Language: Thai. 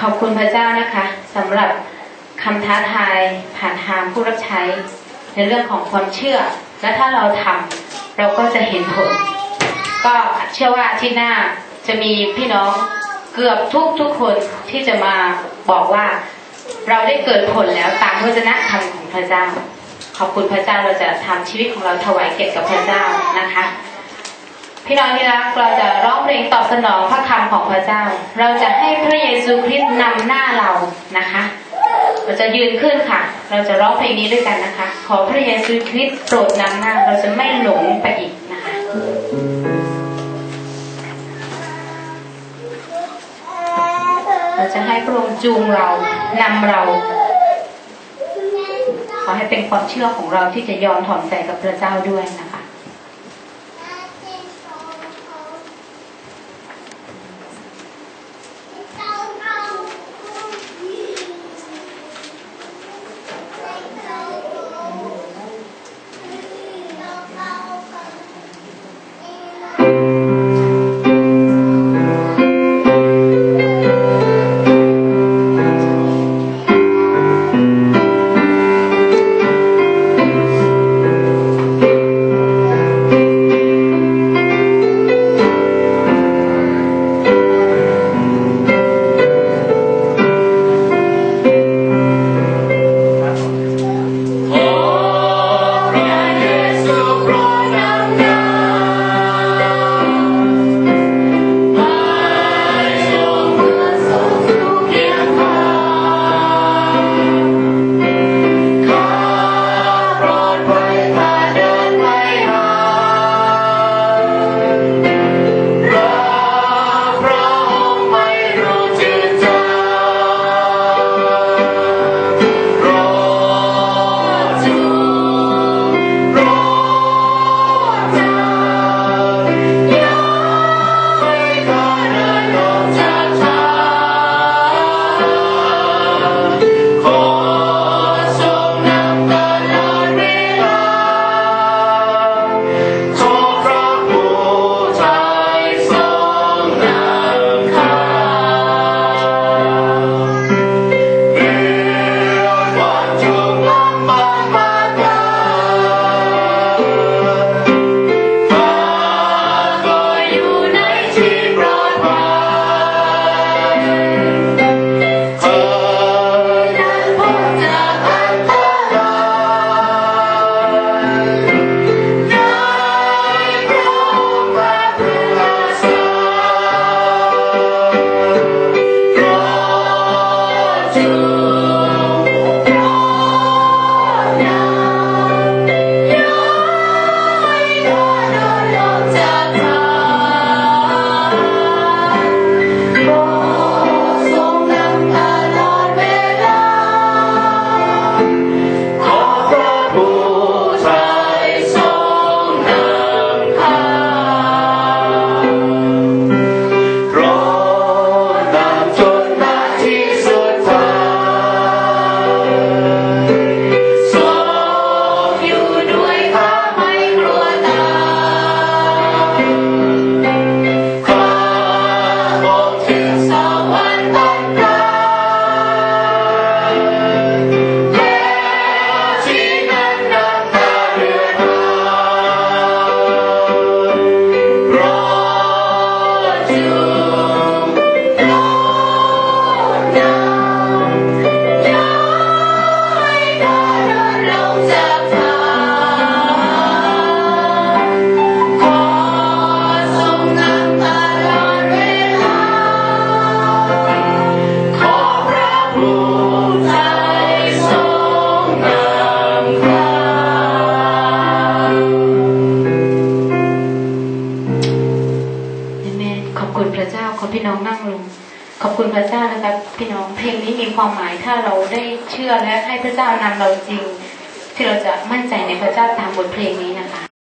ขอบคุณพระเจ้านะคะสำหรับคำท้าทายผ่านทางผู้รับใช้ ในเรื่องของความเชื่อ และถ้าเราทำเราก็จะเห็นผล ก็เชื่อว่าที่หน้าจะมีพี่น้องเกือบทุกทุกคนที่จะมาบอกว่า เราได้เกิดผลแล้วตามวจนะธรรมของพระเจ้า ขอบคุณพระเจ้าเราจะทำชีวิตของเราถวายเกียรติกับพระเจ้านะคะ พี่น้องที่รักเราจะร้องเพลงตอบสนองพระคำของพระเจ้า เราจะให้พระเยซูคริสต์นำหน้าเรานะคะ เราจะยืนขึ้นค่ะ เราจะร้องเพลงนี้ด้วยกันนะคะ ขอพระเยซูคริสต์โปรดนำหน้า เราจะไม่หลงไปอีกนะคะเราจะให้พระองค์จูงเรานำเราขอให้เป็นความเชื่อของเราที่จะยอมถ่อมใจกับพระเจ้าด้วยนะ พี่น้องนั่งลงขอบคุณพระเจ้านะครับ พี่น้องเพลงนี้มีความหมายถ้าเราได้เชื่อและให้พระเจ้านำเราจริง ที่เราจะมั่นใจในพระเจ้าตามบทเพลงนี้นะคะ